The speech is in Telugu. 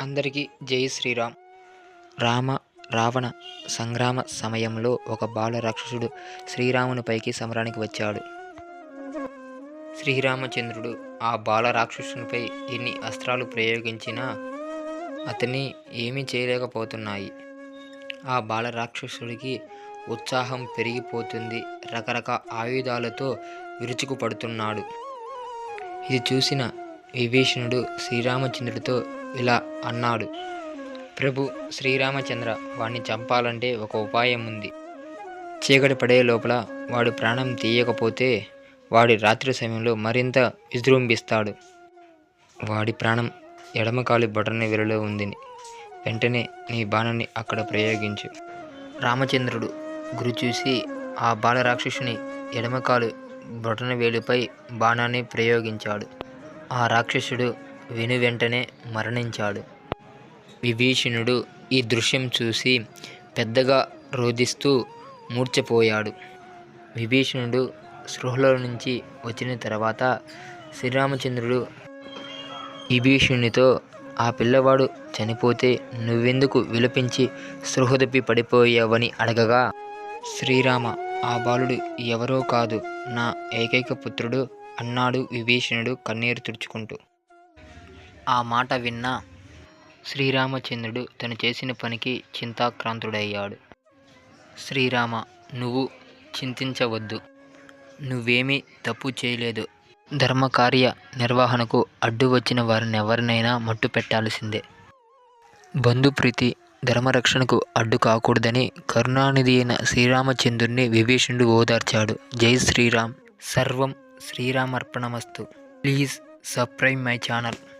అందరికీ జై శ్రీరామ్. రామ రావణ సంగ్రామ సమయంలో ఒక బాల రాక్షసుడు శ్రీరామునిపైకి సమరానికి వచ్చాడు. శ్రీరామచంద్రుడు ఆ బాల రాక్షసునిపై ఎన్ని అస్త్రాలు ప్రయోగించినా అతన్ని ఏమీ చేయలేకపోతున్నాయి. ఆ బాల రాక్షసుడికి ఉత్సాహం పెరిగిపోతుంది. రకరకాల ఆయుధాలతో విరుచుకుపడుతున్నాడు. ఇది చూసిన విభీషణుడు శ్రీరామచంద్రుడితో ఇలా అన్నాడు. ప్రభు శ్రీరామచంద్ర వాణ్ణి చంపాలంటే ఒక ఉపాయం ఉంది. చీకటి పడే లోపల వాడు ప్రాణం తీయకపోతే వాడి రాత్రి సమయంలో మరింత విజృంభిస్తాడు. వాడి ప్రాణం ఎడమకాలి బొటన విరలో ఉంది వెంటనే నీ బాణాన్ని అక్కడ ప్రయోగించు. రామచంద్రుడు గురి చూసి ఆ బాలరాక్షసుని ఎడమకాలు బొటన వేలుపై బాణాన్ని ప్రయోగించాడు. ఆ రాక్షసుడు వెను వెంటనే మరణించాడు. విభీషణుడు ఈ దృశ్యం చూసి పెద్దగా రోధిస్తూ మూర్ఛపోయాడు. విభీషణుడు స్పృహలో నుంచి వచ్చిన తర్వాత శ్రీరామచంద్రుడు విభీషణునితో ఆ పిల్లవాడు చనిపోతే నువ్వెందుకు విలపించి సృహదప్పి పడిపోయావని అడగగా శ్రీరామ ఆ బాలుడు ఎవరో కాదు. నా ఏకైక పుత్రుడు అన్నాడు విభీషణుడు కన్నీరు తుడుచుకుంటూ. ఆ మాట విన్న శ్రీరామచంద్రుడు తను చేసిన పనికి చింతాక్రాంతుడయ్యాడు. శ్రీరామ నువ్వు చింతించవద్దు. నువ్వేమీ తప్పు చేయలేదు. ధర్మకార్య నిర్వహణకు అడ్డు వచ్చిన వారిని ఎవరినైనా మట్టు పెట్టాల్సిందే. బంధుప్రీతి ధర్మరక్షణకు అడ్డు కాకూడదని కరుణానిధి అయిన శ్రీరామచంద్రుడిని విభీషణుడు ఓదార్చాడు. జై శ్రీరామ్. సర్వం శ్రీరామర్పణమస్తు. Please subscribe my channel.